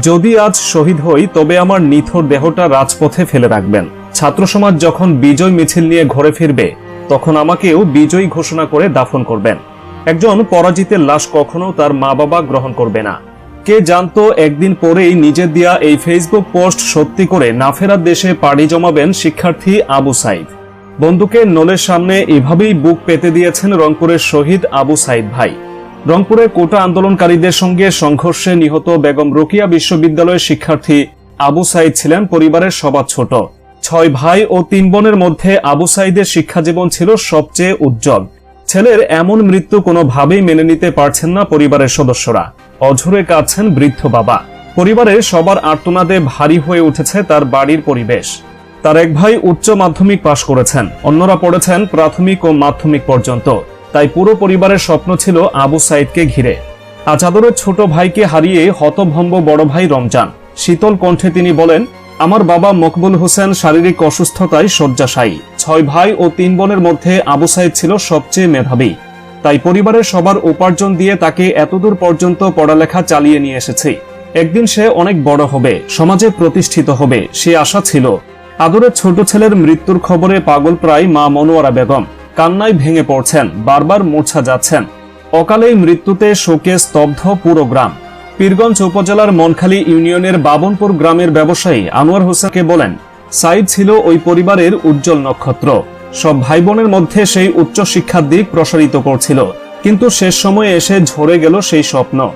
যদি আজ শহীদ হই, তবে আমার নিথর দেহটা রাজপথে ফেলে রাখবেন। ছাত্র সমাজ যখন বিজয় মিছিল নিয়ে ঘরে ফিরবে, তখন আমাকেও বিজয়ী ঘোষণা করে দাফন করবেন। একজন পরাজিতের লাশ কখনো তার মা বাবা গ্রহণ করবে না। কে জানতো একদিন পরেই নিজের দেয়া এই ফেসবুক পোস্ট সত্যি করে নাফেরার দেশে পাড়ি জমাবেন শিক্ষার্থী আবু সাইদ। বন্দুকের নলের সামনে এভাবেই বুক পেতে দিয়েছেন রংপুরের শহীদ আবু সাইদ ভাই। রংপুরে কোটা আন্দোলনকারীদের সঙ্গে সংঘর্ষে নিহত বেগম রোকিয়া বিশ্ববিদ্যালয়ের শিক্ষার্থী আবু সাইদ ছিলেন পরিবারের সবার ছোট। ছয় ভাই ও তিন বোনের মধ্যে আবু সাইদের শিক্ষাজীবন ছিল সবচেয়ে উজ্জ্বল। ছেলের এমন মৃত্যু কোনোভাবেই মেনে নিতে পারছেন না পরিবারের সদস্যরা। অঝরে কাঁদছেন বৃদ্ধ বাবা। পরিবারের সবার আর্তনাদে ভারী হয়ে উঠেছে তার বাড়ির পরিবেশ। তার এক ভাই উচ্চ মাধ্যমিক পাশ করেছেন। অন্যরা পড়েছেন প্রাথমিক ও মাধ্যমিক পর্যন্ত। তাই পুরো পরিবারের স্বপ্ন ছিল আবু সাইদকে ঘিরে। আজ আদরের ছোট ভাইকে হারিয়ে হতভম্ব বড় ভাই রমজান। শীতল কণ্ঠে তিনি বলেন, আমার বাবা মকবুল হোসেন শারীরিক অসুস্থতায় শয্যাশায়ী। ছয় ভাই ও তিন বোনের মধ্যে আবু সাইদ ছিল সবচেয়ে মেধাবী। তাই পরিবারের সবার উপার্জন দিয়ে তাকে এতদূর পর্যন্ত পড়ালেখা চালিয়ে নিয়ে এসেছে। একদিন সে অনেক বড় হবে, সমাজে প্রতিষ্ঠিত হবে, সে আশা ছিল। আদরের ছোট ছেলের মৃত্যুর খবরে পাগল প্রায় মা মনোয়ারা বেগম। কান্নায় ভেঙে পড়ছেন, বারবার মূর্ছা যাচ্ছেন। অকালেই মৃত্যুতে শোকে স্তব্ধ পুরো গ্রাম। পীরগঞ্জ উপজেলার মনখালী ইউনিয়নের বাবনপুর গ্রামের ব্যবসায়ী আনোয়ার হোসেনকে বলেন, সাইদ ছিল ওই পরিবারের উজ্জ্বল নক্ষত্র। সব ভাই বোনের মধ্যে সেই উচ্চ শিক্ষার দিক প্রসারিত করছিল। কিন্তু শেষ সময়ে এসে ঝরে গেল সেই স্বপ্ন।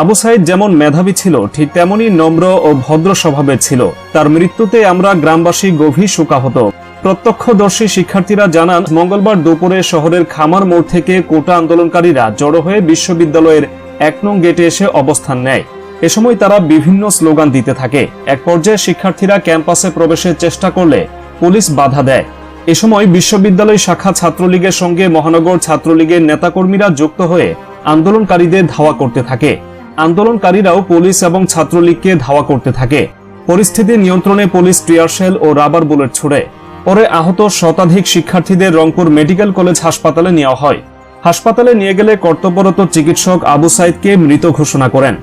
আবু সাইদ যেমন মেধাবী ছিল, ঠিক তেমনি নম্র ও ভদ্র স্বভাবের ছিল। তার মৃত্যুতে আমরা গ্রামবাসী গভীর শোকাহত। প্রত্যক্ষদর্শী শিক্ষার্থীরা জানান, মঙ্গলবার দুপুরে শহরের খামার মোড় থেকে কোটা আন্দোলনকারীরা জড়ো হয়ে বিশ্ববিদ্যালয়ের এক নং গেটে এসে অবস্থান নেয়। এ সময় তারা বিভিন্ন স্লোগান দিতে থাকে। এক পর্যায়ে শিক্ষার্থীরা ক্যাম্পাসে প্রবেশের চেষ্টা করলে পুলিশ বাধা দেয়। এ সময় বিশ্ববিদ্যালয় শাখা ছাত্রলীগের সঙ্গে মহানগর ছাত্রলীগের নেতাকর্মীরা যুক্ত হয়ে আন্দোলনকারীদের ধাওয়া করতে থাকে। আন্দোলনকারীরাও পুলিশ এবং ছাত্রলীগকে ধাওয়া করতে থাকে। পরিস্থিতি নিয়ন্ত্রণে পুলিশ টিয়ারশেল ও রাবার বুলেট ছুড়ে। পরে আহত শতাধিক শিক্ষার্থীদের রংপুর মেডিকেল কলেজ হাসপাতালে নেওয়া হয়। হাসপাতালে নিয়ে গেলে কর্তব্যরত চিকিৎসক আবু সাইদকে মৃত ঘোষণা করেন।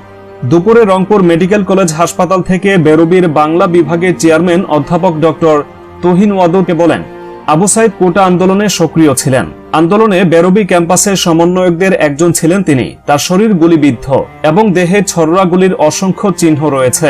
দুপুরে রংপুর মেডিকেল কলেজ হাসপাতাল থেকে বেরোবির বাংলা বিভাগের চেয়ারম্যান অধ্যাপক ডক্টর তুহিন ওয়াদুকে বলেন, আবু সাইদ কোটা আন্দোলনে সক্রিয় ছিলেন। আন্দোলনে বেরবি ক্যাম্পাসের সমন্বয়কদের একজন ছিলেন তিনি। তার শরীর গুলিবিদ্ধ এবং দেহে ছররা গুলির অসংখ্য চিহ্ন রয়েছে।